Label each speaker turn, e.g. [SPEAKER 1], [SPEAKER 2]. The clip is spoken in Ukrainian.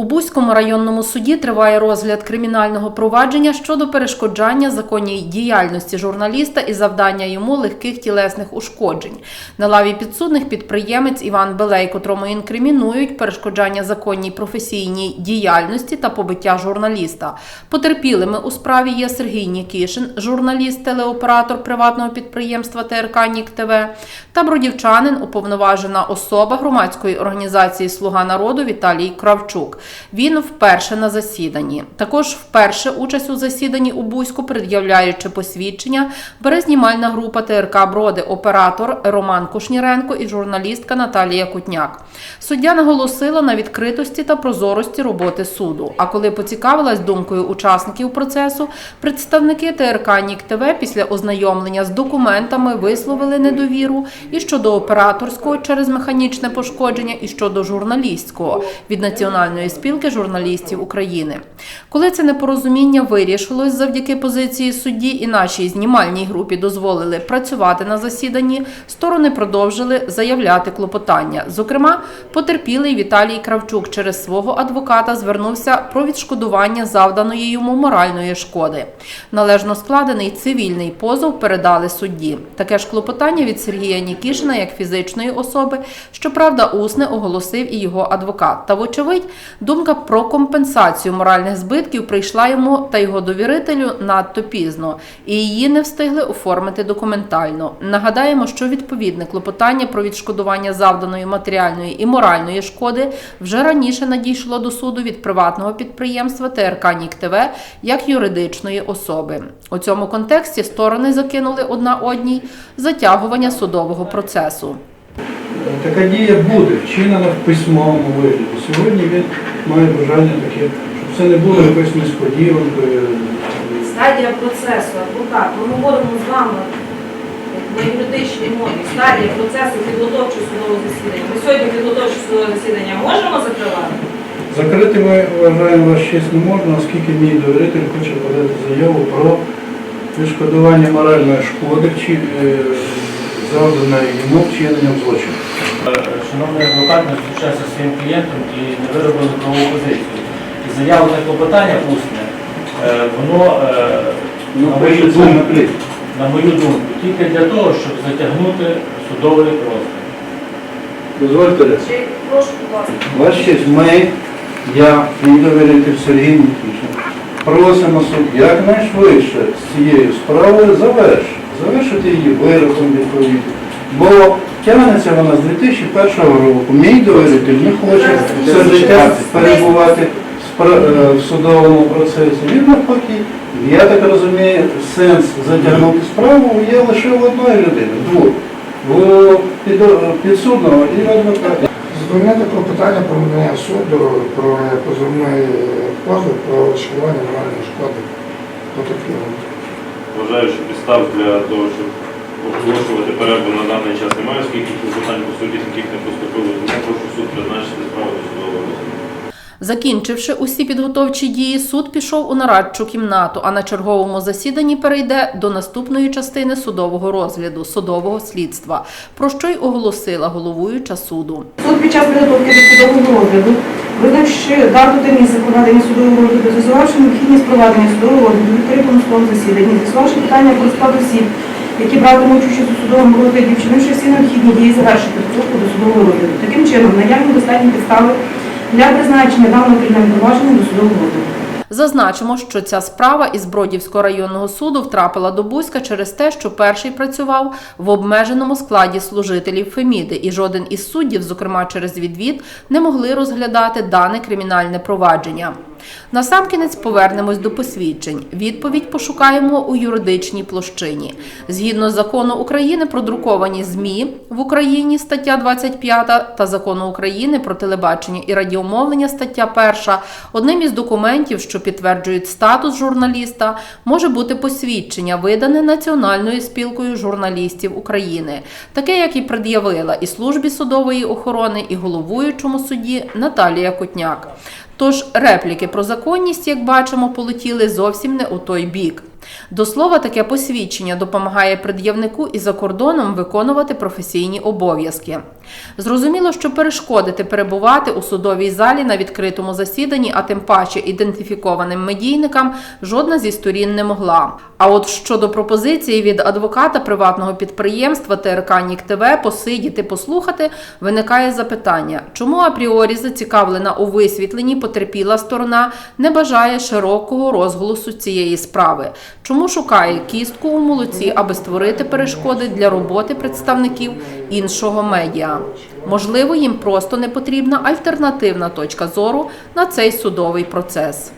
[SPEAKER 1] У Бузькому районному суді триває розгляд кримінального провадження щодо перешкоджання законній діяльності журналіста і завдання йому легких тілесних ушкоджень. На лаві підсудних підприємець Іван Белей, котрому інкримінують перешкоджання законній професійній діяльності та побиття журналіста. Потерпілими у справі є Сергій Нікішин, журналіст, телеоператор приватного підприємства ТРК Нік ТВ та бродівчанин, уповноважена особа громадської організації Слуга народу Віталій Кравчук. Він вперше на засіданні. Також вперше участь у засіданні у Бузьку, пред'являючи посвідчення, бере знімальна група ТРК Броди, оператор Роман Кушніренко і журналістка Наталія Кутняк. Суддя наголосила на відкритості та прозорості роботи суду. А коли поцікавилась думкою учасників процесу, представники ТРК Нік ТВ після ознайомлення з документами висловили недовіру і щодо операторського через механічне пошкодження, і щодо журналістського від Національної спілки журналістів України. Коли це непорозуміння вирішилось завдяки позиції судді і нашій знімальній групі дозволили працювати на засіданні, сторони продовжили заявляти клопотання. Зокрема, потерпілий Віталій Кравчук через свого адвоката звернувся про відшкодування завданої йому моральної шкоди. Належно складений цивільний позов передали судді. Таке ж клопотання від Сергія Нікішина як фізичної особи, щоправда, усне оголосив і його адвокат. Та, вочевидь, думка про компенсацію моральних збитків прийшла йому та його довірителю надто пізно, і її не встигли оформити документально. Нагадаємо, що відповідне клопотання про відшкодування завданої матеріальної і моральної шкоди вже раніше надійшло до суду від приватного підприємства ТРК Нік ТВ як юридичної особи. У цьому контексті сторони закинули одна одній затягування судового процесу.
[SPEAKER 2] Така дія буде вчинена в письмовому вигляді. Сьогодні він має бажання таке, щоб це не було якоюсь несподіванкою.
[SPEAKER 3] Стадія процесу, адвокат. Ми говоримо з вами на юридичній мові. Стадія процесу підготовчого судового засідання. Ми сьогодні підготовче судове засідання можемо закривати?
[SPEAKER 2] Закрити ми вважаємо вас честь не можна, оскільки мій довіритель хоче подати заяву про відшкодування моральної шкоди, чи е, йому вчиненням злочину.
[SPEAKER 4] Шановний адвокат не зустрічався зі своїм клієнтом і не виробили правову позицію. І заявлене клопотання усне, е, воно, е,
[SPEAKER 2] Ну,
[SPEAKER 4] на, мою думку, на мою думку, тільки для того, щоб затягнути судовий розгляд.
[SPEAKER 2] Дозвольте. Ваш честь, ми, я, мій довіритель Сергій Нікішин, просимо суд якнайшвидше з цією справою завершити, завершити її вироком відповідно. Бо тягнеться вона з 2001 року. Мій довіритель не хоче все життя перебувати в е, в судовому процесі. Він навпаки, я так розумію, сенс затягнути справу є лише в одної людини, в двох. В підсудного і в адвоката.
[SPEAKER 5] Задовольняти клопотання про надання суду про позовний позов про відшкодування моральної шкоди потерпілому.
[SPEAKER 6] Вважаю, що підстав для того, щоб оголошувати перерву на даний час немає, оскільки питань по суді таких не поступило. Тому прошу суд призначити справу до судового розгляду.
[SPEAKER 1] Закінчивши усі підготовчі дії, суд пішов у нарадчу кімнату, а на черговому засіданні перейде до наступної частини судового розгляду, судового слідства, про що й оголосила головуюча суду.
[SPEAKER 3] Суд під час підготовки до судового розгляду, визначивши дату та місце проведення судового розгляду, з'ясувавши необхідність проведення судового розгляду відкритому судовому засіданні, з'ясувавши питання про склад осіб, які братимуть участь у судовому розгляді, вчинивши всі необхідні дії, завершити підготовку до судового розгляду. Таким чином, наявні достатні підстави для призначення даного кримінального провадження до судового розгляду.
[SPEAKER 1] Зазначимо, що ця справа із Бродівського районного суду втрапила до Бузька через те, що перший працював в обмеженому складі служителів Феміди, і жоден із суддів, зокрема через відвід, не могли розглядати дане кримінальне провадження. Насамкінець повернемось до посвідчень. Відповідь пошукаємо у юридичній площині. Згідно закону України про друковані ЗМІ в Україні стаття 25 та закону України про телебачення і радіомовлення стаття 1, одним із документів, що підтверджують статус журналіста, може бути посвідчення, видане Національною спілкою журналістів України, таке, як і пред'явила і службі судової охорони, і головуючому суді Наталія Кутняк. Тож репліки про законність, як бачимо, полетіли зовсім не у той бік. До слова, таке посвідчення допомагає пред'явнику і за кордоном виконувати професійні обов'язки. Зрозуміло, що перешкодити перебувати у судовій залі на відкритому засіданні, а тим паче ідентифікованим медійникам, жодна зі сторін не могла. А от щодо пропозиції від адвоката приватного підприємства ТРК Нік ТВ посидіти, послухати, виникає запитання, чому апріорі зацікавлена у висвітленні потерпіла сторона не бажає широкого розголосу цієї справи, чому шукає кістку у молоці, аби створити перешкоди для роботи представників іншого медіа. Можливо, їм просто не потрібна альтернативна точка зору на цей судовий процес.